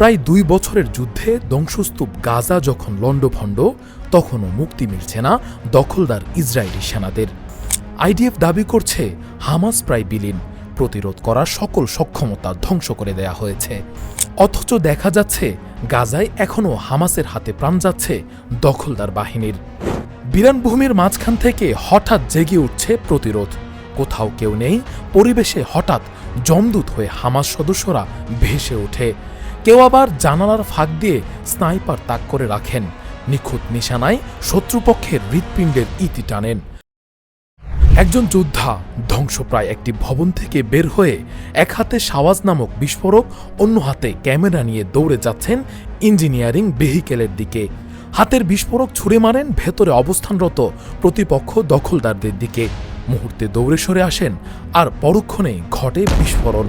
প্রায় দুই বছরের যুদ্ধে ধ্বংসস্তূপ গাজা যখন লণ্ডভণ্ড, তখনও মুক্তি মিলছে না দখলদার ইসরায়েলি সেনাদের। আইডিএফ দাবি করছে, হামাস প্রায় বিলীন, প্রতিরোধ করার সকল সক্ষমতা ধ্বংস করে দেয়া হয়েছে। অথচ দেখা যাচ্ছে, গাজায় এখনও হামাসের হাতে প্রাণ যাচ্ছে দখলদার বাহিনীর। বিরানভূমির মাঝখান থেকে হঠাৎ জেগে উঠছে প্রতিরোধ। কোথাও কেউ নেই, পরিবেশে হঠাৎ জমদূত হয়ে হামাস সদস্যরা ভেসে ওঠে। কেউ আবার জানালার ফাঁক দিয়ে স্নাইপার তাক করে রাখেন। নিখুঁত নিশানায় শত্রুপক্ষের হৃৎপিণ্ডের ইতি টানেন। একজন যোদ্ধা ধ্বংসপ্রায় একটি ভবন থেকে বের হয়ে এক হাতে সাওয়াজ নামক বিস্ফোরক অন্য হাতে ক্যামেরা নিয়ে দৌড়ে যাচ্ছেন ইঞ্জিনিয়ারিং ভেহিকেলের দিকে। হাতের বিস্ফোরক ছুড়ে মারেন ভেতরে অবস্থানরত প্রতিপক্ষ দখলদারদের দিকে। মুহূর্তে দৌড়ে সরে আসেন আর পরক্ষণে ঘটে বিস্ফোরণ।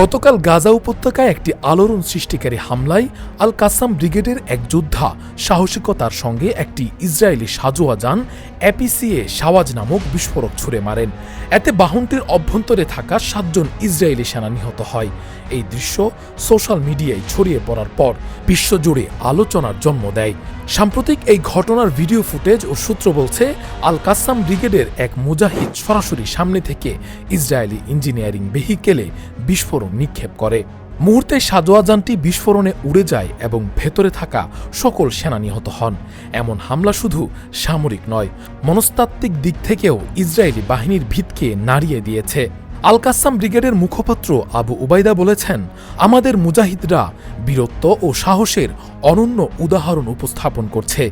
গতকাল গাজা উপত্যকায় একটি আলোড়ন সৃষ্টিকারী হামলায় আল কাসাম ব্রিগেডের এক যোদ্ধা সাহসিকতার সঙ্গে একটি ইসরায়েলি সাজোয়া যান অ্যাপিসিএ সাওয়াজ নামক বিস্ফোরক ছুড়ে মারেন। এতে বাহনটির অভ্যন্তরে থাকা সাতজন ইসরায়েলি সেনা নিহত হয়। এই দৃশ্য সোশ্যাল মিডিয়ায় ছড়িয়ে পড়ার পর বিশ্বজুড়ে আলোচনার জন্ম দেয়। সাম্প্রতিক এই ঘটনার ভিডিও ফুটেজ ও সূত্র বলছে আল কাসাম ব্রিগেডের এক মুজাহিদ সরাসরি সামনে থেকে ইসরায়েলি ইঞ্জিনিয়ারিং ভেহিকেলে বিস্ফোরণ নিক্ষেপ করে। মুহূর্তে সাজোয়াজানটি বিস্ফোরণে উড়ে যায় এবং ভেতরে থাকা সকল সেনা নিহত হন। এমন হামলা শুধু সামরিক নয়, মনস্তাত্ত্বিক দিক থেকেও ইসরায়েলি বাহিনীর ভিতকে নাড়িয়ে দিয়েছে। আল কাসাম ব্রিগেডের মুখপাত্র আবু উবাইদা বলেছেন, আমাদের মুজাহিদরা বীরত্ব ও সাহসের অনন্য উদাহরণ উপস্থাপন করছে।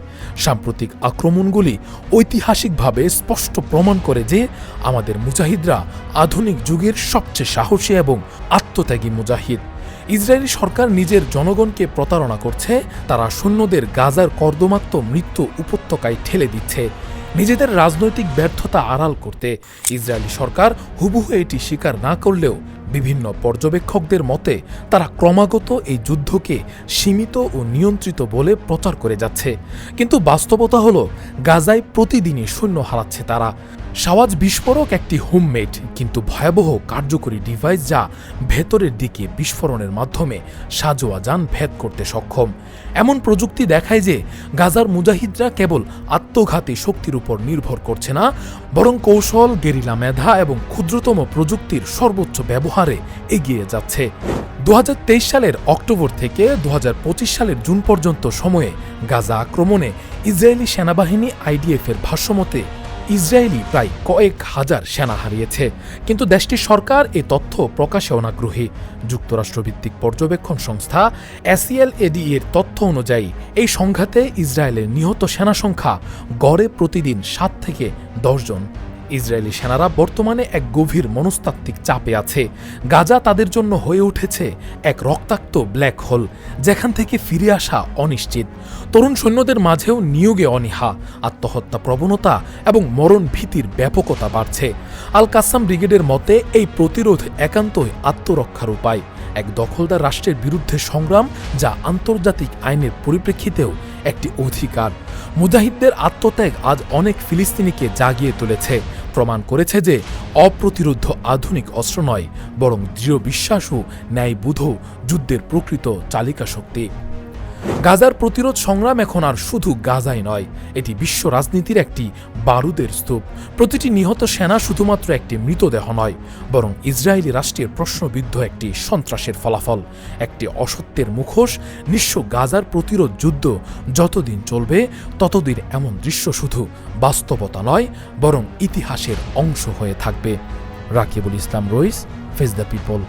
সাম্প্রতিক আক্রমণগুলি ঐতিহাসিকভাবে স্পষ্ট প্রমাণ করে যে আমাদের মুজাহিদরা আধুনিক যুগের সবচেয়ে সাহসী এবং আত্মত্যাগী মুজাহিদ। ইসরায়েলি সরকার নিজের জনগণকে প্রতারণা করছে, তারা সৈন্যদের গাজার কর্দমাক্ত মৃত্যু উপত্যকায় ঠেলে দিচ্ছে। নিজেদের রাজনৈতিক ব্যর্থতা আড়াল করতে ইসরায়েলি সরকার হুবহু এটি স্বীকার না করলেও বিভিন্ন পর্যবেক্ষকদের মতে, তারা ক্রমাগত এই যুদ্ধকে সীমিত ও নিয়ন্ত্রিত বলে প্রচার করে যাচ্ছে। কিন্তু বাস্তবতা হল, গাজায় প্রতিদিনই শূন্য হারাচ্ছে তারা। সাওয়াজ বিস্ফোরক একটি হোমমেড, কিন্তু ভয়াবহ কার্যকরী ডিভাইস যা ভেতরের দিকে বিস্ফোরণের মাধ্যমে সাজোয়া যান ভেদ করতে সক্ষম। এমন প্রযুক্তি দেখায় যে, গাজার মুজাহিদরা কেবল আত্মঘাতী শক্তির উপর নির্ভর করছে না বরং কৌশল, গেরিলা মেধা এবং ক্ষুদ্রতম প্রযুক্তির সর্বোচ্চ ব্যবহারে এগিয়ে যাচ্ছে। দু হাজার তেইশ সালের অক্টোবর থেকে দু হাজার পঁচিশ সালের জুন পর্যন্ত সময়ে গাজা আক্রমণে ইসরায়েলি সেনাবাহিনী আইডিএফের ভাষ্যমতে ইসরায়েলি প্রায় কয়েক হাজার সেনা হারিয়েছে। কিন্তু দেশটির সরকার এ তথ্য প্রকাশে অনাগ্রহী। যুক্তরাষ্ট্রভিত্তিক পর্যবেক্ষণ সংস্থা এসিএল এডি এর তথ্য অনুযায়ী, এই সংঘাতে ইসরায়েলের নিহত সেনা সংখ্যা গড়ে প্রতিদিন সাত থেকে জন। ইসরায়েলি সেনারা বর্তমানে এক গভীর মনস্তাত্ত্বিক চাপে আছে। গাজা তাদের জন্য হয়ে উঠেছে এক রক্তাক্ত ব্ল্যাক হোল, যেখান থেকে ফিরে আসা অনিশ্চিত। তরুণ সৈন্যদের মাঝেও নিয়োগে অনীহা, আত্মহত্যা প্রবণতা এবং মরণ ভীতির ব্যাপকতা বাড়ছে। আল কাসাম ব্রিগেডের মতে, এই প্রতিরোধ একান্তই আত্মরক্ষার উপায়। এক দখলদার রাষ্ট্রের বিরুদ্ধে সংগ্রাম, যা আন্তর্জাতিক আইনের পরিপ্রেক্ষিতেও একটি অধিকার। মুজাহিদদের আত্মত্যাগ আজ অনেক ফিলিস্তিনিকে জাগিয়ে তুলেছে। প্রমাণ করেছে যে অপ্রতিরোধ আধুনিক অস্ত্র নয়, বরং দৃঢ় বিশ্বাস ও ন্যায়বোধ যুদ্ধের প্রকৃত চালিকা শক্তি গাজার প্রতিরোধ সংগ্রাম এখন আর শুধু গাজাই নয়, এটি বিশ্ব রাজনীতির একটি বারুদের স্তূপ। প্রতিটি নিহত সেনা শুধুমাত্র একটি মৃতদেহ নয়, বরং ইসরায়েলি রাষ্ট্রের প্রশ্নবিদ্ধ একটি সন্ত্রাসের ফলাফল। একটি অসত্যের মুখোশ, নিঃস্ব গাজার প্রতিরোধ যুদ্ধ যতদিন চলবে, ততদিন এমন দৃশ্য শুধু বাস্তবতা নয়, বরং ইতিহাসের অংশ হয়ে থাকবে। Rakibul Islam Rais face the people.